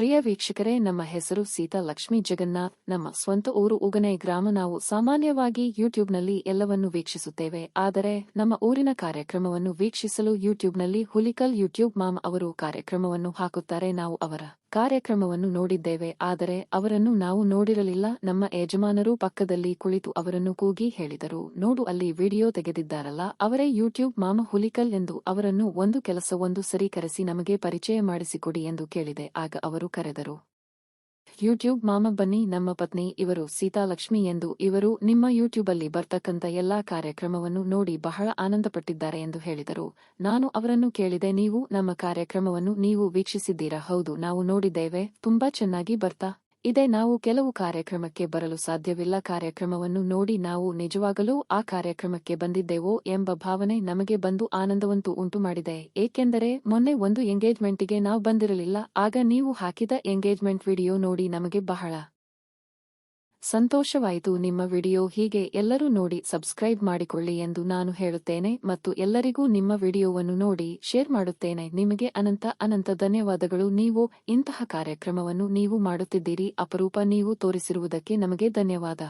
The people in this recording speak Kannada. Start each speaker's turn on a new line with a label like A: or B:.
A: ಪ್ರಿಯ ವೀಕ್ಷಕರೇ, ನಮ್ಮ ಹೆಸರು ಸೀತಾ ಲಕ್ಷ್ಮಿ ಜಗನ್ನಾಥ್. ನಮ್ಮ ಸ್ವಂತ ಊರು ಉಗನೆ ಗ್ರಾಮ. ನಾವು ಸಾಮಾನ್ಯವಾಗಿ ಯೂಟ್ಯೂಬ್ನಲ್ಲಿ ಎಲ್ಲವನ್ನು ವೀಕ್ಷಿಸುತ್ತೇವೆ. ಆದರೆ ನಮ್ಮ ಊರಿನ ಕಾರ್ಯಕ್ರಮವನ್ನು ವೀಕ್ಷಿಸಲು ಯೂಟ್ಯೂಬ್ನಲ್ಲಿ ಹುಲಿಕಲ್ ಯೂಟ್ಯೂಬ್ ಮಾಮ್ ಅವರು ಕಾರ್ಯಕ್ರಮವನ್ನು ಹಾಕುತ್ತಾರೆ. ನಾವು ಅವರ ಕಾರ್ಯಕ್ರಮವನ್ನು ನೋಡಿದ್ದೇವೆ, ಆದರೆ ಅವರನ್ನು ನಾವು ನೋಡಿರಲಿಲ್ಲ. ನಮ್ಮ ಯಜಮಾನರು ಪಕ್ಕದಲ್ಲಿ ಕುಳಿತು ಅವರನ್ನು ಕೂಗಿ ಹೇಳಿದರು. ನೋಡು, ಅಲ್ಲಿ ವಿಡಿಯೋ ತೆಗೆದಿದ್ದಾರಲ್ಲ, ಅವರೇ ಯೂಟ್ಯೂಬ್ ಮಾಮ ಹುಲಿಕಲ್ ಎಂದು ಅವರನ್ನು ಒಂದು ಕೆಲಸವೊಂದು ಸರಿ ಕರೆಸಿ ನಮಗೆ ಪರಿಚಯ ಮಾಡಿಸಿಕೊಡಿ ಎಂದು ಕೇಳಿದೆ. ಆಗ ಅವರು ಕರೆದರು ಯೂಟ್ಯೂಬ್ ಮಾಮ ಬನ್ನಿ, ನಮ್ಮ ಪತ್ನಿ, ಇವರು ಸೀತಾಲಕ್ಷ್ಮಿ ಎಂದು ಇವರು ನಿಮ್ಮ ಯೂಟ್ಯೂಬಲ್ಲಿ ಬರ್ತಕ್ಕಂಥ ಎಲ್ಲಾ ಕಾರ್ಯಕ್ರಮವನ್ನು ನೋಡಿ ಬಹಳ ಆನಂದಪಟ್ಟಿದ್ದಾರೆ ಎಂದು ಹೇಳಿದರು. ನಾನು ಅವರನ್ನು ಕೇಳಿದೆ, ನೀವು ನಮ್ಮ ಕಾರ್ಯಕ್ರಮವನ್ನು ನೀವು ವೀಕ್ಷಿಸಿದ್ದೀರಾ? ಹೌದು, ನಾವು ನೋಡಿದ್ದೇವೆ. ತುಂಬಾ ಚೆನ್ನಾಗಿ ಬರ್ತಾ ಇದೆ ನಾವು ಕೆಲವು ಕಾರ್ಯಕ್ರಮಕ್ಕೆ ಬರಲು ಸಾಧ್ಯವಿಲ್ಲ. ಕಾರ್ಯಕ್ರಮವನ್ನು ನೋಡಿ ನಾವು ನಿಜವಾಗಲೂ ಆ ಕಾರ್ಯಕ್ರಮಕ್ಕೆ ಬಂದಿದ್ದೇವೋ ಎಂಬ ಭಾವನೆ ನಮಗೆ ಬಂದು ಆನಂದವಂತೂ ಉಂಟು ಮಾಡಿದೆ ಏಕೆಂದರೆ ಮೊನ್ನೆ ಒಂದು ಎಂಗೇಜ್ಮೆಂಟಿಗೆ ನಾವು ಬಂದಿರಲಿಲ್ಲ. ಆಗ ನೀವು ಹಾಕಿದ ಎಂಗೇಜ್ಮೆಂಟ್ ವಿಡಿಯೋ ನೋಡಿ ನಮಗೆ ಬಹಳ ಸಂತೋಷವಾಯಿತು. ನಿಮ್ಮ ವಿಡಿಯೋ ಹೀಗೆ ಎಲ್ಲರೂ ನೋಡಿ ಸಬ್ಸ್ಕ್ರೈಬ್ ಮಾಡಿಕೊಳ್ಳಿ ಎಂದು ನಾನು ಹೇಳುತ್ತೇನೆ ಮತ್ತು ಎಲ್ಲರಿಗೂ ನಿಮ್ಮ ವಿಡಿಯೋವನ್ನು ನೋಡಿ ಶೇರ್ ಮಾಡುತ್ತೇನೆ. ನಿಮಗೆ ಅನಂತ ಅನಂತ ಧನ್ಯವಾದಗಳು. ನೀವು ಇಂತಹ ಕಾರ್ಯಕ್ರಮವನ್ನು ನೀವು ಮಾಡುತ್ತಿದ್ದೀರಿ. ಅಪರೂಪ ನೀವು ತೋರಿಸಿರುವುದಕ್ಕೆ ನಮಗೆ ಧನ್ಯವಾದ.